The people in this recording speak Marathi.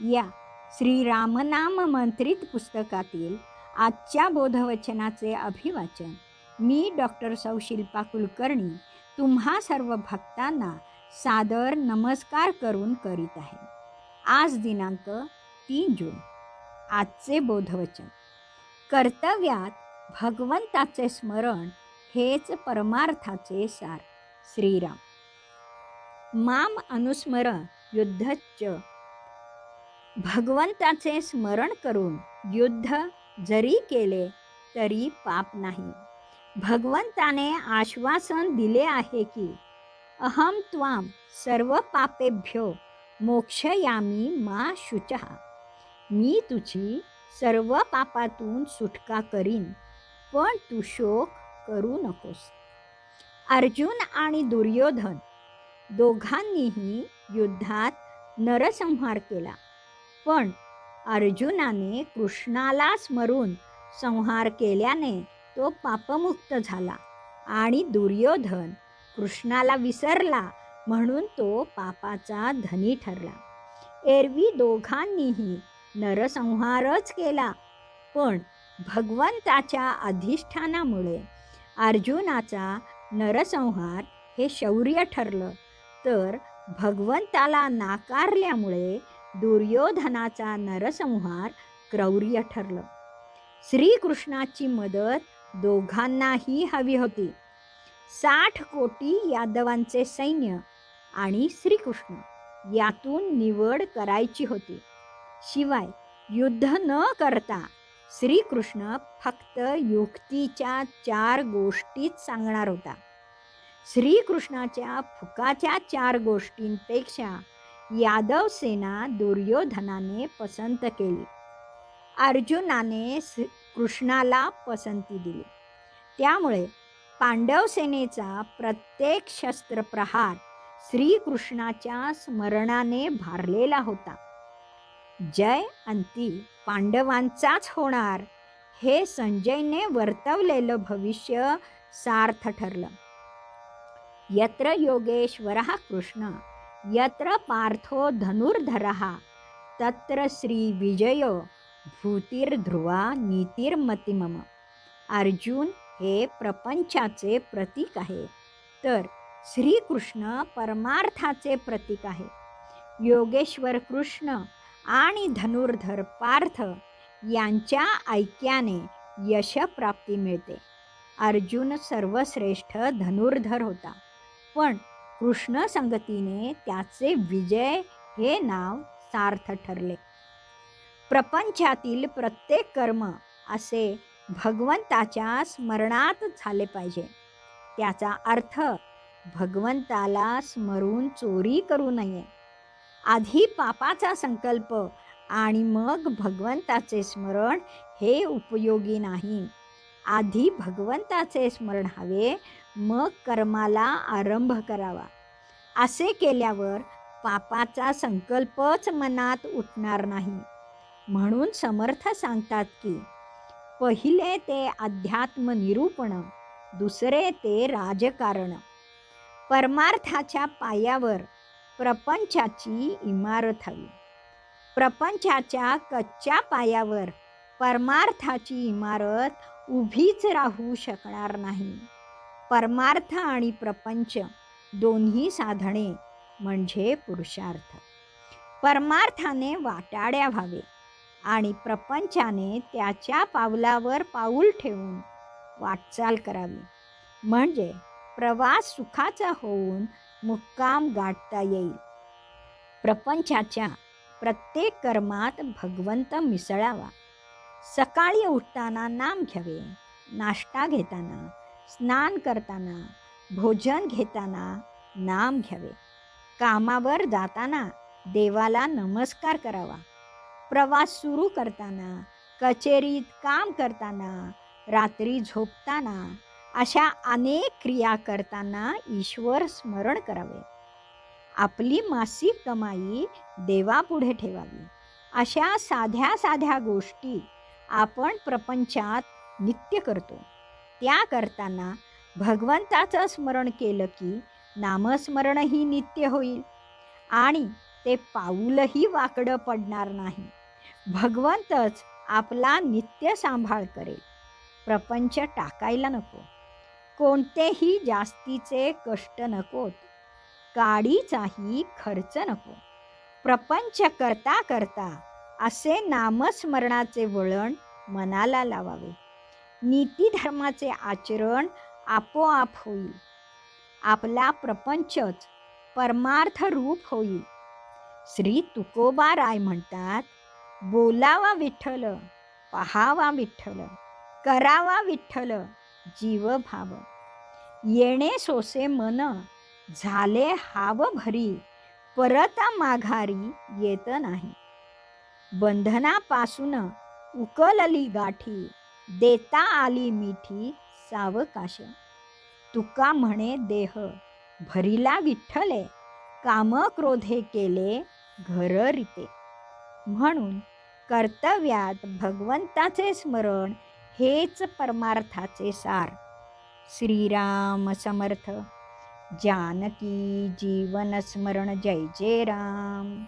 या. श्री रामनाम मंत्रित पुस्तकातील आजच्या बोधवचनाचे अभिवाचन. मी डॉक्टर सौ. शिल्पा कुलकर्णी तुम्हा सर्व भक्तांना सादर नमस्कार करून करीत आहे. आज दिनांक तीन जून. आजचे बोधवचन. कर्तव्यात भगवंताचे स्मरण हेच परमार्थाचे सार. श्रीराम. माम अनुस्मरण युद्धच भगवंताचे स्मरण करून युद्ध जरी केले तरी पाप नाही. भगवंताने आश्वासन दिले आहे की अहम त्वाम सर्व पापेभ्यो मोक्षयामी मा शुचः. मी तुझी सर्व पापातून सुटका करीन पण तू शोक करू नकोस. अर्जुन आणि दुर्योधन दोघांनीही युद्धात नरसंहार केला. पण अर्जुनाने कृष्णाला स्मरून संहार केल्याने तो पापमुक्त झाला आणि दुर्योधन कृष्णाला विसरला म्हणून तो पापाचा धनी ठरला. एरवी दोघांनीही नरसंहारच केला. पण भगवंताच्या अधिष्ठानामुळे अर्जुनाचा नरसंहार हे शौर्य ठरलं. तर भगवंताला नाकारल्यामुळे दुर्योधनाचा नरसंहार क्रौर्य ठरलं. श्रीकृष्णाची मदत दोघांनाही हवी होती. साठ कोटी यादवांचे सैन्य आणि श्रीकृष्ण यातून निवड करायची होती. शिवाय युद्ध न करता श्रीकृष्ण फक्त युक्तीच्या चार गोष्टीच सांगणार होता. श्रीकृष्णाच्या फुकाच्या चार गोष्टींपेक्षा यादव सेना दुर्योधनाने पसंत केली. अर्जुनाने कृष्णाला पसंती दिली. त्यामुळे पांडव सेनेचा प्रत्येक शस्त्रप्रहार श्रीकृष्णाच्या स्मरणाने भारलेला होता. जय अंती पांडवांचाच होणार हे संजयने वर्तवलेलं भविष्य सार्थ ठरलं. यत्र योगेश्वर कृष्ण। यत्र पार्थो धनुर्धरः तत्र श्री भूतीर्ध्रुवा भूतिर्ध्रुवा नीतिर्मतिमम। अर्जुन हे प्रपंचाचे प्रतीक आहे तर श्रीकृष्ण परमार्थाचे प्रतीक आहे। योगेश्वर कृष्ण आणि धनुर्धर पार्थ यांच्या ऐक्याने यशप्राप्ती मिळते। अर्जुन सर्वश्रेष्ठ धनुर्धर होता पण कृष्ण संगतीने त्याचे विजय हे नाव सार्थ ठरले. प्रपंचातील प्रत्येक कर्म असे भगवंताच्या स्मरणात झाले पाहिजे. त्याचा अर्थ भगवंताला स्मरून चोरी करू नये. आधी पापाचा संकल्प आणि मग भगवंताचे स्मरण हे उपयोगी नाही. आधी भगवंताचे स्मरण हवे मग कर्माला आरंभ करावा. असे केल्यावर पापाचा संकल्पच मनात उठणार नाही. म्हणून समर्थ सांगतात की पहिले ते अध्यात्म निरूपण दुसरे ते राजकारण. परमार्थाच्या पायावर प्रपंचाची इमारत हवी. प्रपंचाच्या कच्च्या पायावर परमार्थाची इमारत उभीच राहू शकणार नाही. परमार्थ आणि प्रपंच दोन्ही साधने म्हणजे पुरुषार्थ. परमार्थाने वाटाड्या व्हावे आणि प्रपंचाने त्याच्या पावलावर पाऊल ठेवून वाटचाल करावी. म्हणजे प्रवास सुखाचा होऊन मुक्काम गाठता येईल. प्रपंचाच्या प्रत्येक कर्मात भगवंत मिसळावा. सकाळी उठताना नाम घ्यावे. नाश्ता घेताना स्नान करताना भोजन घेताना नाम घ्यावे. कामावर जाताना देवाला नमस्कार करावा. प्रवास सुरू करताना कचेरीत काम करताना रात्री झोपताना अशा अनेक क्रिया करताना ईश्वर स्मरण करावे. आपली मासिक कमाई देवापुढे ठेवावी. अशा साध्या साध्या गोष्टी आपण प्रपंचात नित्य करतो. त्या करताना भगवंताचं स्मरण केलं की नामस्मरणही नित्य होईल आणि ते पाऊलही वाकडं पडणार नाही. भगवंतच आपला नित्य सांभाळ करेल. प्रपंच टाकायला नको. कोणतेही जास्तीचे कष्ट नकोत. काडीचाही खर्च नको. प्रपंच करता करता असे नामस्मरणाचे वळण मनाला लावावे. नीतीधर्माचे आचरण आपोआप होईल. आपला प्रपंचच परमार्थ रूप होईल. श्री तुकोबा राय म्हणतात बोलावा विठ्ठल पहावा विठ्ठल करावा विठ्ठल जीव भाव. येणे सोसे मन झाले हाव भरी परता माघारी येत नाही. बंधनापासून उकलली गाठी देता आली मिठी सावकाश. तुका म्हणे देह भरिला विठ्ठले काम क्रोधे केले घर रिते. म्हणून कर्तव्यात भगवंताचे स्मरण हेच परमार्थाचे सार. श्रीराम समर्थ. जानकी जीवन स्मरण जय जय राम.